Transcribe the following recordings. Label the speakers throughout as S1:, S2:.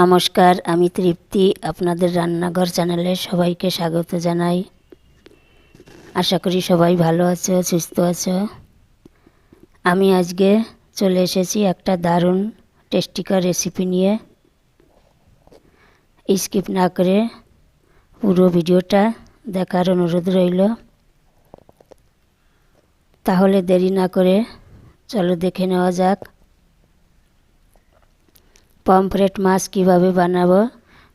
S1: নমস্কার, আমি তৃপ্তি, আপনাদের রান্নাঘর চ্যানেলে সবাইকে স্বাগত জানাই। আশা করি সবাই ভালো আছো, সুস্থ আছো। আমি আজকে চলে এসেছি একটা দারুণ টেস্টিকার রেসিপি নিয়ে। স্কিপ না করে পুরো ভিডিওটা দেখার অনুরোধ রইল। তাহলে দেরি না করে চলো দেখে নেওয়া যাক। পমফ্রেট মাছ কীভাবে বানাবো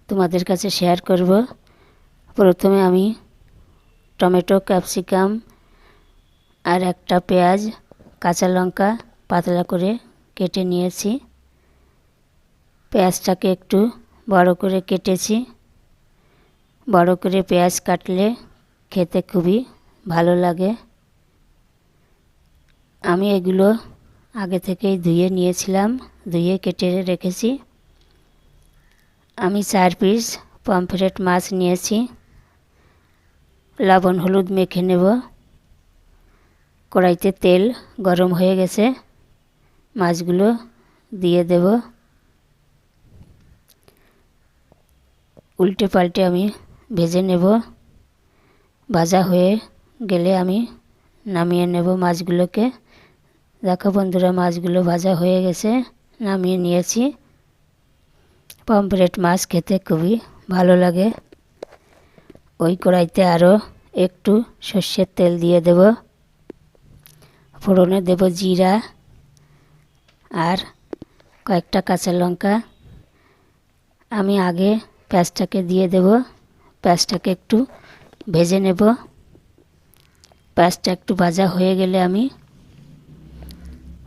S1: তোমাদের কাছে শেয়ার করব। প্রথমে আমি টমেটো, ক্যাপসিকাম আর একটা পেঁয়াজ, কাঁচা লঙ্কা পাতলা করে কেটে নিয়েছি। পেঁয়াজটাকে একটু বড় করে কেটেছি। বড় করে পেঁয়াজ কাটলে খেতে খুবই ভালো লাগে। আমি এগুলো আগে থেকেই ধুয়ে নিয়েছিলাম। ধুয়ে কেটে রেখেছি। আমি চার পিস পমফ্রেট মাছ নিয়েছি। লবণ, হলুদ মেখে নেব। কড়াইতে তেল গরম হয়ে গেছে। মাছগুলো দিয়ে দেব। উল্টে পাল্টে আমি ভেজে নেব। ভাজা হয়ে গেলে আমি নামিয়ে নেব মাছগুলোকে। দেখো বন্ধুরা, মাছগুলো ভাজা হয়ে গেছে। নামিয়ে নিয়েছি। পমফ্রেট মাছ খেতে খুবই ভালো লাগে। ওই কড়াইতে আরও একটু সর্ষের তেল দিয়ে দেব। ফোড়নে দেব জিরা আর কয়েকটা কাঁচা লঙ্কা। আমি আগে পেঁয়াজটাকে দিয়ে দেব। পেঁয়াজটাকে একটু ভেজে নেব। পেঁয়াজটা একটু ভাজা হয়ে গেলে আমি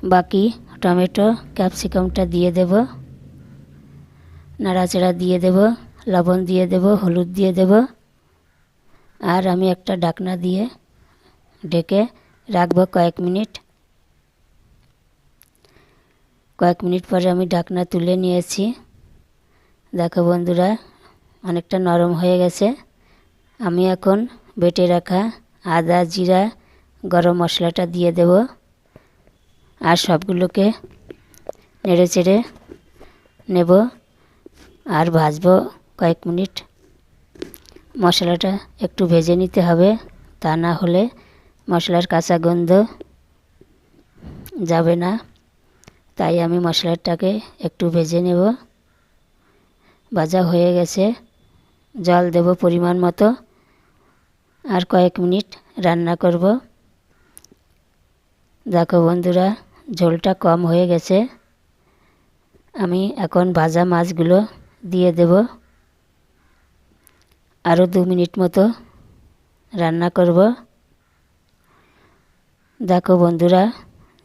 S1: বাকি টমেটো, ক্যাপসিকামটা দিয়ে দেব। নাড়াচাড়া দিয়ে দেব, লবণ দিয়ে দেব, হলুদ দিয়ে দেব। আর আমি একটা ডাকনা দিয়ে ডেকে রাখব কয়েক মিনিট। কয়েক মিনিট পরে আমি ডাকনা তুলে নিয়েছি। দেখো বন্ধুরা, অনেকটা নরম হয়ে গেছে। আমি এখন বেটে রাখা আদা, জিরা, গরম মশলাটা দিয়ে দেব। আর সবগুলোকে নেড়ে চেড়ে নেব আর ভাজবো কয়েক মিনিট। মশলাটা একটু ভেজে নিতে হবে, তা না হলে মশলার কাঁচা গন্ধ যাবে না। তাই আমি মশলাটাকে একটু ভেজে নেব। ভাজা হয়ে গেছে। জল দেব পরিমাণ মতো। আর কয়েক মিনিট রান্না করব। দেখো বন্ধুরা ঝোলটা কম হয়ে গেছে। আমি এখন ভাজা মাছগুলো দিয়ে দেব। আরও দু মিনিট মতো রান্না করব। দেখো বন্ধুরা,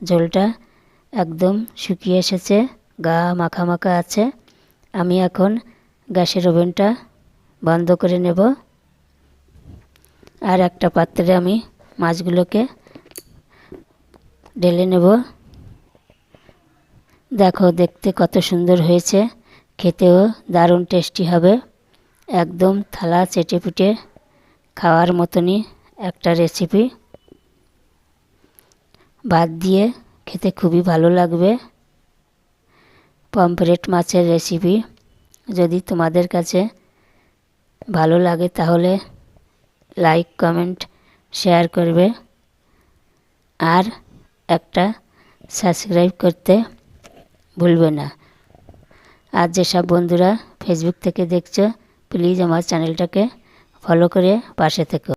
S1: ঝোলটা একদম শুকিয়ে এসেছে, গা মাখা মাখা আছে। আমি এখন গ্যাসের ওভেনটা বন্ধ করে নেব। আর একটা পাত্রে আমি মাছগুলোকে ঢেলে নেব। দেখো, দেখতে কত সুন্দর হয়েছে। খেতেও দারুণ টেস্টি হবে। একদম থালা চেটে পুটে খাওয়ার মতনই একটা রেসিপি ভাত দিয়ে খেতে খুবই ভালো লাগবে। পমফ্রেট মাছের রেসিপি যদি তোমাদের কাছে ভালো লাগে তাহলে লাইক কমেন্ট শেয়ার করবে। আর একটা সাবস্ক্রাইব করতে ভুলবে না। আর যেসব বন্ধুরা ফেসবুক থেকে দেখছ প্লিজ আমার চ্যানেলটাকে ফলো করে পাশে থেকো।